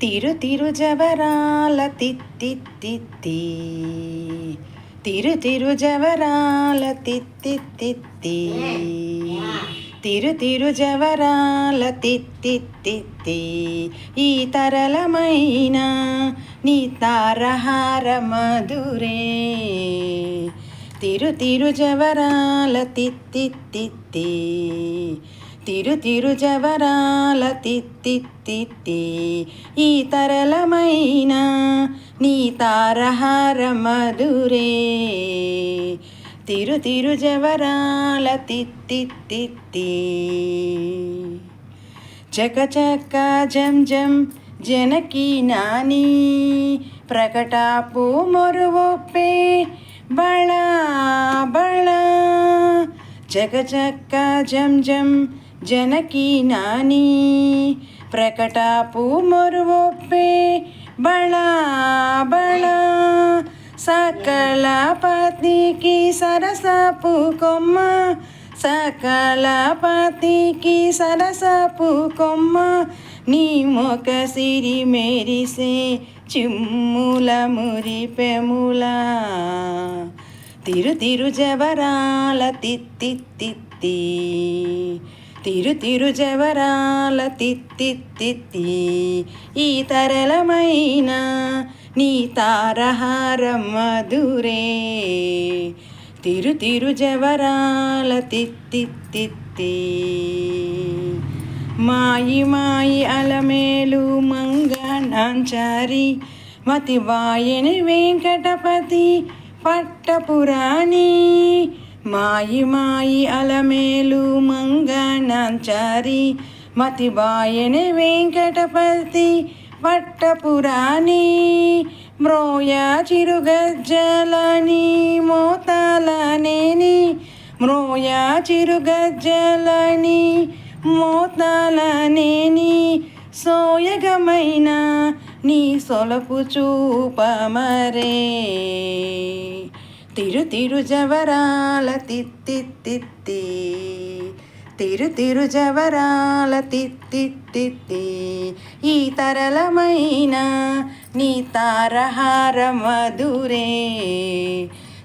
తిరు తిరు జవరాల తిత్తిత్తి తిరు తిరు జవరాల తిత్తిత్తి తిరు తిరు జవరాల తిత్తిత్తి ఈ తరళమైన నీ తారహార మధురే. తిరు తిరు జవరాల తిత్తిత్తి తిరు తిరు జవరాల తిత్తిత్తి ఈ తరళమైన నీ తారహార మధురే. తిరు తిరు జవరాల తిత్తిత్తి చక చక జం జం జనకి నాని. ప్రకటాపు మొరువొప్పే. బళ బళ. చక చక జం జం జనకి నాని ప్రకటాపు మొరువొప్పే బళ బళ సకల పతికి సరసపు కొమ్మ సకల పతికి సరసపు కొమ్మ నీ మొక సిరి మెరిసే చిమ్ముల మురిపెముల తిరు తిరు జవరాల తిత్తి తిత్తి తిరు తిరు జవరాల తిత్తిత్తి ఈ తరళమైన నీ తారహార మధురే. తిరు తిరు జవరాల తిత్తిత్తి మాయి మాయి అలమేలు మంగనాంచారి మతి వాయని వెంకటపతి పట్టపురాణి మాయి మాయి అలమేలు మంగ నాంచారి మతి వాయని వెంకటపతి పట్టపురాణి మ్రోయ చిరుగజ్జలని మోతాలనేని మ్రోయ చిరుగజ్జలని మోతాలనేని సోయగమైన నీ సొలపు చూపమరే. తిరు తిరు జవరాల తిత్తిత్తి తిరు తిరు జవరాల తిత్తిత్తి ఈ తరలమైన నీ తారహార మధురే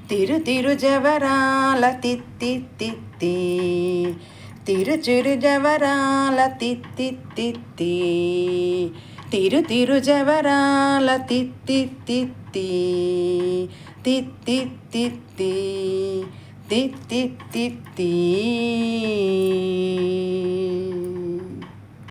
తిరు తిరు జవరాల తిత్తిత్తి తిరు చిరు జవరాల తిత్తిత్తి తిరు తిరు జవరాల తిత్తిత్తి తిత్తిత్తి తిత్తిత్తి